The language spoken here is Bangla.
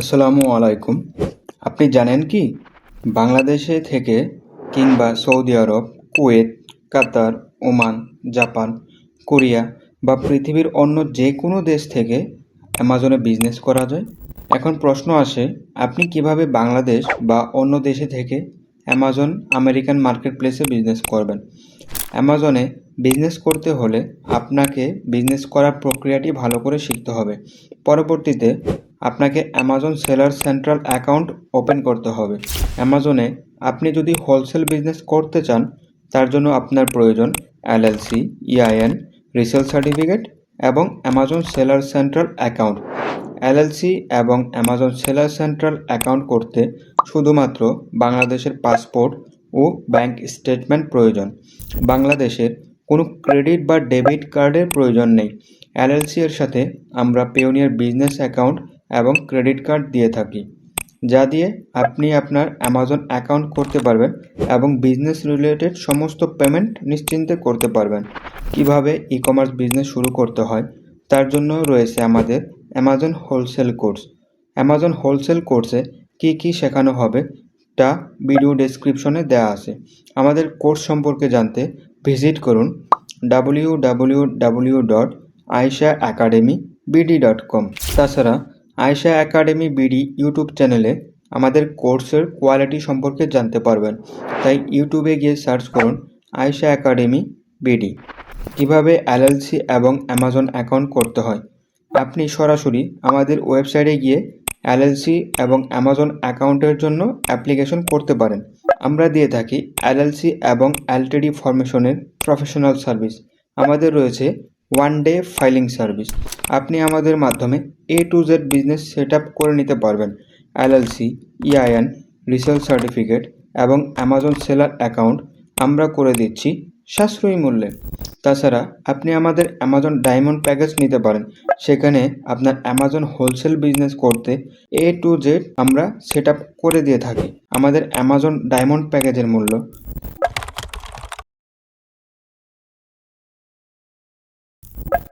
আসসালামু আলাইকুম। আপনি জানেন কি? বাংলাদেশে থেকে কিংবা Saudi Arab, Kuwait, Qatar, Oman, Japan, Korea বা পৃথিবীর অন্য যে কোনো দেশ থেকে অ্যামাজনে বিজনেস করা যায়। এখন প্রশ্ন আসে, আপনি কীভাবে বাংলাদেশ বা অন্য দেশে থেকে অ্যামাজন আমেরিকান মার্কেট প্লেসে বিজনেস করবেন? অ্যামাজনে বিজনেস করতে হলে আপনাকে বিজনেস করার প্রক্রিয়াটি ভালো করে শিখতে হবে। পরবর্তীতে আপনাকে Amazon seller central account open করতে হবে। অ্যামাজনে আপনি যদি হোলসেল বিজনেস করতে চান, তার জন্য আপনার প্রয়োজন এলএলসি ইআইএন রিসেল সার্টিফিকেট এবং Amazon seller central account LLC এবং অ্যামাজন সেলার সেন্ট্রাল অ্যাকাউন্ট করতে শুধুমাত্র বাংলাদেশের পাসপোর্ট ও ব্যাংক স্টেটমেন্ট প্রয়োজন। বাংলাদেশের কোনো ক্রেডিট বা ডেবিট কার্ডের প্রয়োজন নেই। এলএলসি এর সাথে আমরা পেওনিয়ার বিজনেস অ্যাকাউন্ট এবং ক্রেডিট কার্ড দিয়ে থাকি, যা দিয়ে আপনি আপনার অ্যামাজন অ্যাকাউন্ট করতে পারবেন এবং বিজনেস রিলেটেড সমস্ত পেমেন্ট নিশ্চিন্তে করতে পারবেন। কীভাবে ই কমার্স বিজনেস শুরু করতে হয়, তার জন্য রয়েছে আমাদের Amazon wholesale course Amazon wholesale কোর্সে কী কী শেখানো হবে, তা ভিডিও ডেসক্রিপশনে দেওয়া আছে। আমাদের কোর্স সম্পর্কে জানতে ভিজিট করুন W W W dot Ayesha academy BD dot com তাছাড়া আয়শা একাডেমি বিডি ইউটিউব চ্যানেলে আমাদের কোর্সের কোয়ালিটি সম্পর্কে জানতে পারবেন। তাই ইউটিউবে গিয়ে সার্চ করুন আয়শা একাডেমি বিডি। কীভাবে এলএলসি এবং অ্যামাজন অ্যাকাউন্ট করতে হয়? আপনি সরাসরি আমাদের ওয়েবসাইটে গিয়ে এলএলসি এবং অ্যামাজন অ্যাকাউন্টের জন্য অ্যাপ্লিকেশন করতে পারেন। আমরা দিয়ে থাকি এলএলসি এবং এলটিডি ফরমেশনের প্রফেশনাল সার্ভিস। আমাদের রয়েছে ওয়ান ডে ফাইলিং সার্ভিস আপনি আমাদের মাধ্যমে A to Z business set করে নিতে পারবেন। এলএলসি ইআইএন রিসেল সার্টিফিকেট এবং অ্যামাজন সেলার অ্যাকাউন্ট আমরা করে দিচ্ছি সাশ্রয়ী মূল্যে। তাছাড়া আপনি আমাদের অ্যামাজন ডায়মন্ড প্যাকেজ নিতে পারেন। সেখানে আপনার অ্যামাজন হোলসেল বিজনেস করতে এ টু জেড আমরা সেট করে দিয়ে থাকি। আমাদের অ্যামাজন ডায়মন্ড প্যাকেজের মূল্য What?